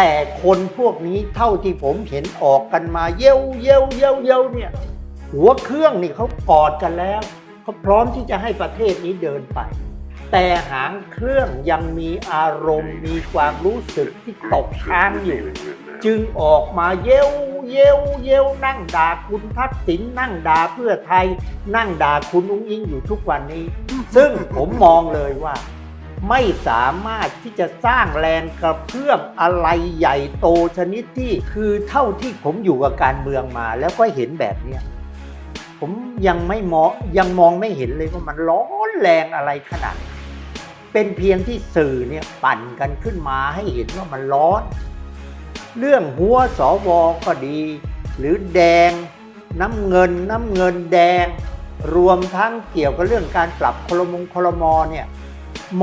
แต่คนพวกนี้เท่าที่ผมเห็นออกกันมาเย้วเย้วเย้วเย้วเนี่ยหัวเครื่องนี่เขากอดกันแล้วเขาพร้อมที่จะให้ประเทศนี้เดินไป แต่หางเครื่องยังมีอารมณ์มีความรู้สึกที่ตกค้างอยู่ จึงออกมาเย้วเย้วเย้วนั่งด่าคุณทักษิณนั่งด่าเพื่อไทย นั่งด่าคุณอุ้งอิงอยู่ทุกวันนี้ ซึ่งผมมองเลยว่า ไม่สามารถที่จะสร้างแรงกระเพื่อมอะไรใหญ่โตชนิดที่คือเท่าที่ผมอยู่กับการเมืองมา แล้วก็เห็นแบบเนี้ยผมยังไม่มองยังมองไม่เห็นเลยว่ามันร้อนแรงอะไรขนาด เป็นเพียงที่สื่อเนี่ยปั่นกันขึ้นมาให้เห็นว่ามันร้อน เรื่องหัวสวก็ดี หรือแดง น้ำเงินน้ำเงินแดง รวมทั้งเกี่ยวกับเรื่องการปรับคลมงคลมอเนี่ย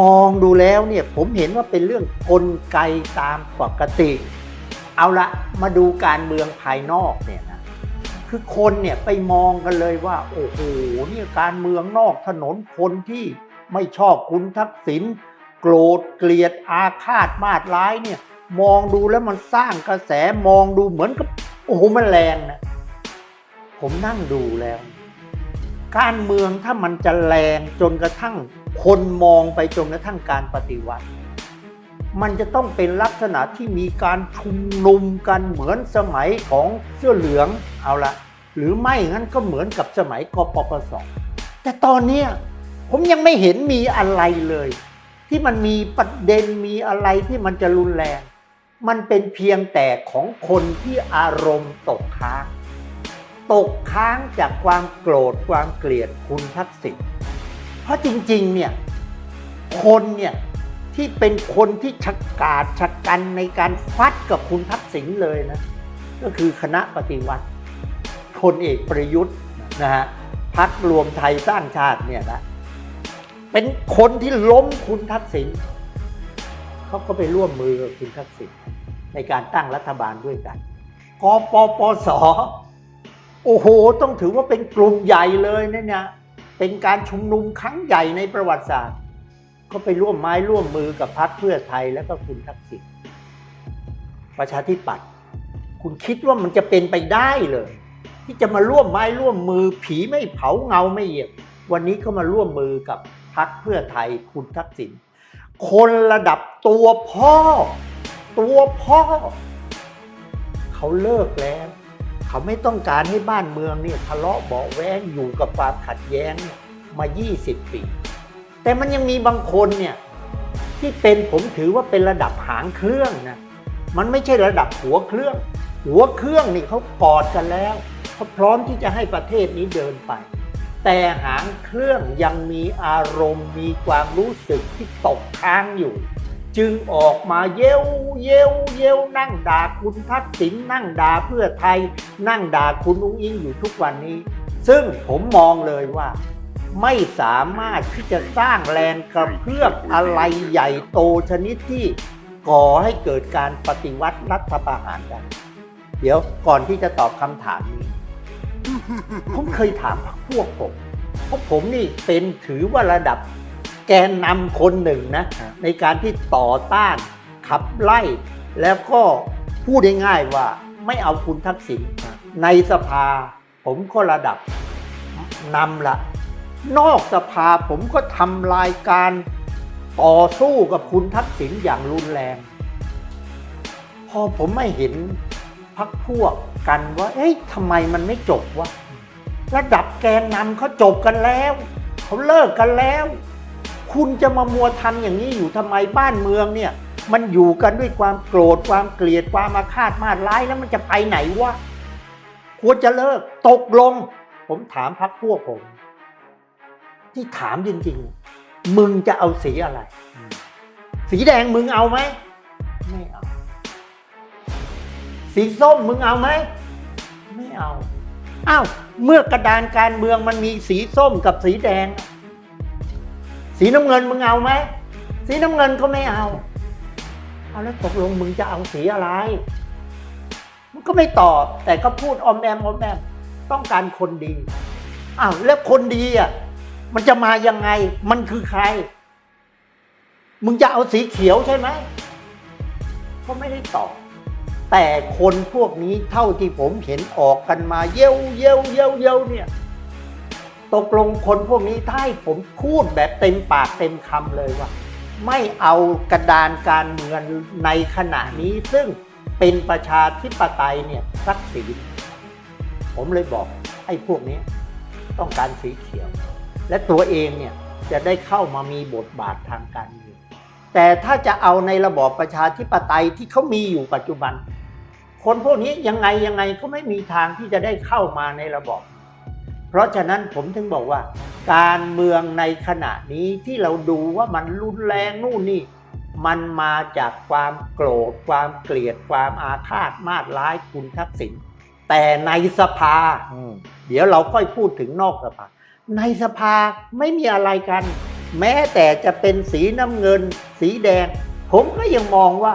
มองดูแล้วเนี่ยผมเห็นว่าเป็นเรื่องกลไกตามปกติ เอาละมาดูการเมืองภายนอกเนี่ยนะคือคนเนี่ยไปมองกันเลยว่า โอ้โหเนี่ยการเมืองนอกถนนคนที่ไม่ชอบคุณทักษิณโกรธเกลียดอาฆาตมาดร้ายเนี่ยมองดูแล้วมันสร้างกระแสมองดูเหมือนกับโอ้โหมันแรงนะผมนั่งดูแล้ว การเมืองถ้ามันจะแรงจนกระทั่ง คนมองไปจนกระทั่งการปฏิวัติ มันจะต้องเป็นลักษณะที่มีการชุมนุมกันเหมือนสมัยของเสื้อเหลืองเอาละหรือไม่งั้นก็เหมือนกับสมัยกปปสแต่ตอนนี้ผมยังไม่เห็นมีอะไรเลย ที่มันมีประเด็นมีอะไรที่มันจะรุนแรง มันเป็นเพียงแต่ของคนที่อารมณ์ตกค้าง ตกค้างจากความโกรธความเกลียดคุณทักษิณ เพราะจริงๆเนี่ยคนเนี่ยที่เป็นคนที่ชักาดชักกันในการฟัดกับคุณทักษิณเลยนะ ก็คือคณะปฏิวัติพลเอกประยุทธ์นะฮะพักรวมไทยสร้างชาติเนี่ยนะเป็นคนที่ล้มคุณทักษิณเขาก็ไปร่วมมือกับคุณทักษิณในการตั้งรัฐบาลด้วยกันกปปส โอ้โห ต้องถือว่าเป็นกลุ่มใหญ่เลยนะเนี่ย เป็นการชุมนุมครั้งใหญ่ในประวัติศาสตร์ ก็ไปร่วมไม้ร่วมมือกับพรรคเพื่อไทยแล้วก็คุณทักษิณประชาธิปัตย์คุณคิดว่ามันจะเป็นไปได้เลย ที่จะมาร่วมไม้ร่วมมือ ผีไม่เผาเงาไม่เหยียบวันนี้ก็มาร่วมมือกับพรรคเพื่อไทยคุณทักษิณคนระดับตัวพ่อ ตัวพ่อ เขาเลิกแล้ว เขาไม่ต้องการให้บ้านเมืองเนี่ยทะเลาะเบาแวงอยู่กับความขัดแย้งมา 20 ปี แต่มันยังมีบางคนเนี่ยที่เป็นผมถือว่าเป็นระดับหางเครื่องนะมันไม่ใช่ระดับหัวเครื่อง หัวเครื่องนี่เขากอดกันแล้วเขาพร้อมที่จะให้ประเทศนี้เดินไป แต่หางเครื่องยังมีอารมณ์มีความรู้สึกที่ตกค้างอยู่ จึงออกมาเย้วเย้วเย้วนั่งด่าคุณทักษิณนั่งด่าเพื่อไทย นั่งด่าคุณอุ้งอิงอยู่ทุกวันนี้ ซึ่งผมมองเลยว่า ไม่สามารถที่จะสร้างแรงกระเพื่อมอะไรใหญ่โตชนิดที่ก่อให้เกิดการปฏิวัติรัฐประหารได้เดี๋ยวก่อนที่จะตอบคำถามนี้ ผมเคยถามพวกผมเพราะผมนี่เป็นถือว่าระดับ แกนนำคนหนึ่งนะในการที่ต่อต้านขับไล่ แล้วก็พูดง่ายๆว่าไม่เอาคุณทักษิณในสภาผมก็ระดับนำละนอกสภาผมก็ทำรายการต่อสู้กับคุณทักษิณอย่างรุนแรง พอผมไม่เห็นพักพวกกันว่า เอ๊ะทำไมมันไม่จบวะระดับแกนนำเขาจบกันแล้ว เขาเลิกกันแล้ว คุณจะมามัวทำอย่างนี้อยู่ทำไมบ้านเมืองเนี่ย มันอยู่กันด้วยความโกรธความเกลียดความอาฆาตมาดร้ายแล้วมันจะไปไหนวะควรจะเลิกตกลง ผมถามพักพวกผม ที่ถามจริงๆ มึงจะเอาสีอะไร สีแดงมึงเอาไหมไม่เอา สีส้มมึงเอาไหมไม่เอาอ้าวเมื่อกระดานการเมืองมันมีสีส้มกับสีแดง สีน้ำเงินมึงเอาไหมสีน้ำเงินก็ไม่เอาเอาแล้วตกลงมึงจะเอาสีอะไร มันก็ไม่ตอบ แต่ก็พูดอมแอมออมแอมต้องการคนดีอ้าวแล้วคนดีอะมันจะมายังไง มันคือใคร มึงจะเอาสีเขียวใช่ไหมก็ไม่ได้ตอบแต่คนพวกนี้เท่าที่ผมเห็นออกกันมาเย้วเย้วเย้วเย้วเนี่ย ตกลงคนพวกนี้ถ้าให้ผมพูดแบบเต็มปากเต็มคำเลยว่า ไม่เอากระดานการเมืองในขณะนี้ซึ่งเป็นประชาธิปไตยเนี่ยสักสีผมเลยบอกไอ้พวกนี้ต้องการสีเขียว และตัวเองเนี่ยจะได้เข้ามามีบทบาททางการเมืองแต่ถ้าจะเอาในระบอบประชาธิปไตยที่เขามีอยู่ปัจจุบัน คนพวกนี้ยังไงยังไงก็ไม่มีทางที่จะได้เข้ามาในระบอบ เพราะฉะนั้นผมถึงบอกว่า การเมืองในขณะนี้ที่เราดูว่ามันรุนแรงนู่นนี่ มันมาจากความโกรธ ความเกลียดความอาฆาตมาดร้ายคุณทักษิณแต่ในสภาอืมเดี๋ยวเราค่อยพูดถึงนอกสภา ในสภาไม่มีอะไรกัน แม้แต่จะเป็นสีน้ำเงิน สีแดง ผมก็ยังมองว่า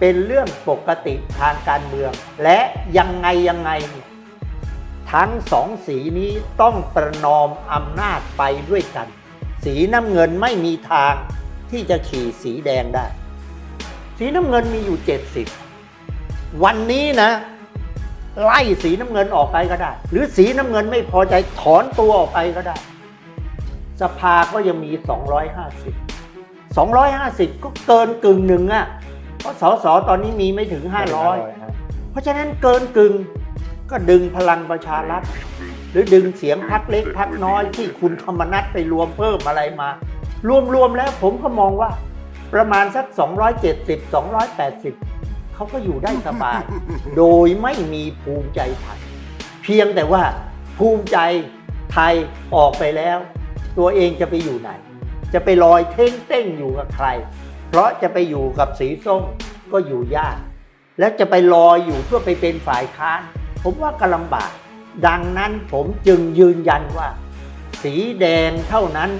เป็นเรื่องปกติทางการเมือง และยังไงยังไงเนี่ย ทั้งสองสีนี้ต้องประนอมอำนาจไปด้วยกัน สีน้ำเงินไม่มีทางที่จะขี่สีแดงได้ สีน้ำเงินมีอยู่ 70 วันนี้นะ ไล่สีน้ำเงินออกไปก็ได้ หรือสีน้ำเงินไม่พอใจถอนตัวออกไปก็ได้ สภาก็ยังมี 250 250 ก็เกินกึ่งหนึ่งอะ่ะเพราะสสตอนนี้มีไม่ถึง 500 เพราะฉะนั้นเกินกึ่ง ก็ดึงพลังประชารัฐหรือดึงเสียงพักเล็กพักน้อยที่คุณธรรมนัฐไปรวมเพิ่มอะไรมา รวมๆแล้วผมก็มองว่า ประมาณสัก 270 280 เขาก็อยู่ได้สบาย โดยไม่มีภูมิใจไทย เพียงแต่ว่าภูมิใจไทยออกไปแล้ว ตัวเองจะไปอยู่ไหน จะไปลอยเท่งเต้งอยู่กับใคร เพราะจะไปอยู่กับสีส้มก็อยู่ยาก แล้วจะไปลอยอยู่เพื่อไปเป็นฝ่ายค้าน ผมว่าก็ลำบาก ดังนั้นผมจึงยืนยันว่า สีแดงเท่านั้น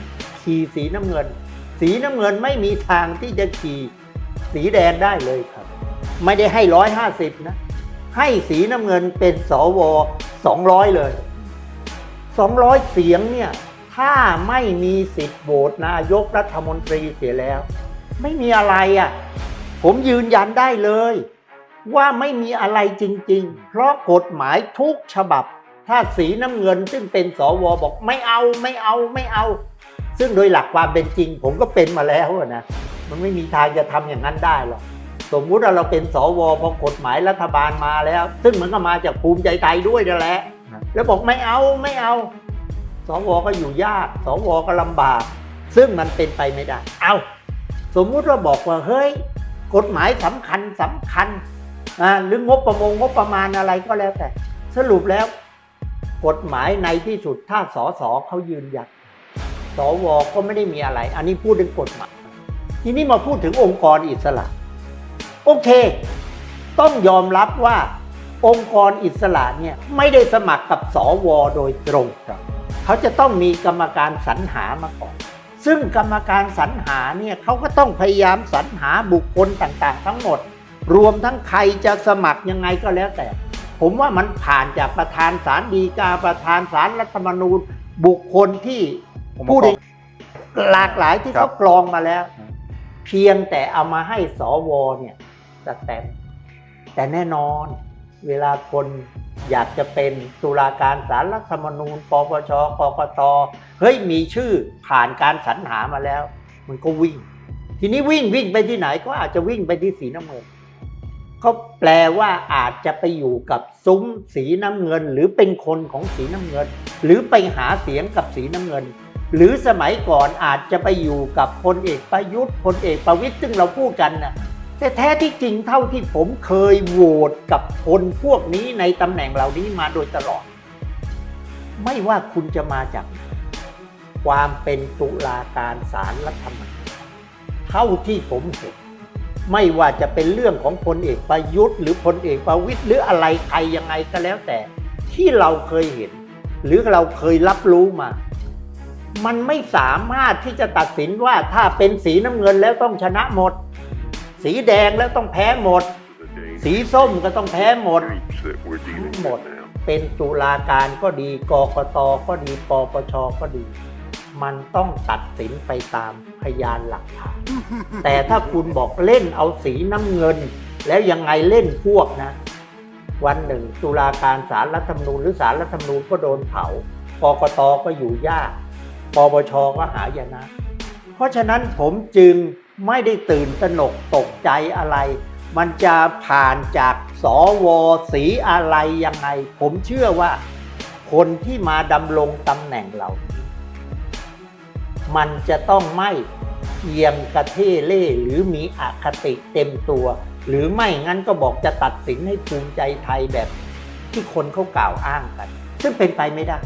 ขี่สีน้ำเงิน สีน้ำเงินไม่มีทางที่จะขี่สีแดงได้เลยครับ ไม่ได้ให้ร้อยห้าสิบนะ ให้สีน้ำเงินเป็นสวสองร้อยเลยสองร้อยเสียงเนี่ยถ้าไม่มีสิทธิ์โหวตนายกรัฐมนตรีเสียแล้ว ไม่มีอะไรอะ่ะ ผมยืนยันได้เลย ว่าไม่มีอะไรจริง ๆ เพราะกฎหมายทุกฉบับ ถ้าสีน้ำเงินซึ่งเป็นสวบอกไม่เอาไม่เอาไม่เอา ซึ่งโดยหลักความเป็นจริง ผมก็เป็นมาแล้วนะมันไม่มีทางจะทำอย่างนั้นได้หรอกสมมุติว่าเราเป็นสวพอกฎหมายรัฐบาลมาแล้ว ซึ่งมันก็มาจากภูมิใจไทยด้วยนั่นแหละแล้วบอกไม่เอาไม่เอา สวก็อยู่ยาก สวก็ลำบาก ซึ่งมันเป็นไปไม่ได้ เอา สมมุติว่าบอกว่าเฮ้ย กฎหมายสำคัญสำคัญ อ่าหรืองบประมงงบประมาณอะไรก็แล้วแต่ สรุปแล้ว กฎหมายในที่สุดถ้าสสเขายืนยันสวก็ไม่ได้มีอะไร อันนี้พูดถึงกฎหมาย ทีนี้มาพูดถึงองค์กรอิสระ โอเค ต้องยอมรับว่าองค์กรอิสระเนี่ยไม่ได้สมัครกับสวโดยตรงครับเขาจะต้องมีกรรมการสรรหามาก่อน ซึ่งกรรมการสรรหาเนี่ยเขาก็ต้องพยายามสรรหาบุคคลต่างๆ ทั้งหมด รวมทั้งใครจะสมัครยังไงก็แล้วแต่ ผมว่ามันผ่านจากประธานศาลฎีกาประธานศาลรัฐธรรมนูญ บุคคลที่ผมพูดประกอบหลากหลายที่ครับเขากรองมาแล้วอืมเพียงแต่เอามาให้สวเนี่ยสแตมป์แต่แน่นอนเวลาคนอยากจะเป็นตุลาการศาลรัฐธรรมนูญปปชกกตเฮ้ยมีชื่อผ่านการสรรหามาแล้ว มันก็วิ่ง ทีนี้วิ่งวิ่งไปที่ไหนก็อาจจะวิ่งไปที่สีน้ำเงิน ก็แปลว่าอาจจะไปอยู่กับซุ้มสีน้ำเงิน หรือเป็นคนของสีน้ำเงิน หรือไปหาเสียงกับสีน้ำเงิน หรือสมัยก่อนอาจจะไปอยู่กับพลเอกประยุทธ์พลเอกประวิตยซึ่งเราพูดกันนะแต่แท้ที่จริงเท่าที่ผมเคยโหวตกับคนพวกนี้ในตำแหน่งเหล่านี้มาโดยตลอด ไม่ว่าคุณจะมาจาก ความเป็นตุลาการศาลรัฐธรรมนูญเท่าที่ผมเห็น ไม่ว่าจะเป็นเรื่องของพลเอกประยุทธ์ หรือพลเอกประวิตยหรืออะไรใครยังไงก็แล้วแต่ ที่เราเคยเห็น หรือเราเคยรับรู้มา มันไม่สามารถที่จะตัดสินว่าถ้าเป็นสีน้ำเงินแล้วต้องชนะหมด สีแดงแล้วต้องแพ้หมด สีส้มก็ต้องแพ้หมดทั้งหมด เป็นตุลาการก็ดีกกตก็ดีปปชก็ดี มันต้องตัดสินไปตามพยานหลักฐาน แต่ถ้าคุณบอกเล่นเอาสีน้ำเงิน แล้วยังไงเล่นพวกนะ วันหนึ่งตุลาการสารรัฐธรรมนูญหรือสารรัฐธรรมนูญก็โดนเผากกตก็อยู่ยากปปชก็หายนะ เพราะฉะนั้นผมจึงไม่ได้ตื่นตระหนกตกใจอะไร มันจะผ่านจากสวสีอะไรยังไง ผมเชื่อว่า คนที่มาดำรงตำแหน่งเรานี้ มันจะต้องไม่เอียงกระเทเล่หรือมีอคติเต็มตัว หรือไม่งั้นก็บอกจะตัดสินให้ภูมิใจไทยแบบที่คนเขากล่าวอ้างกัน ซึ่งเป็นไปไม่ได้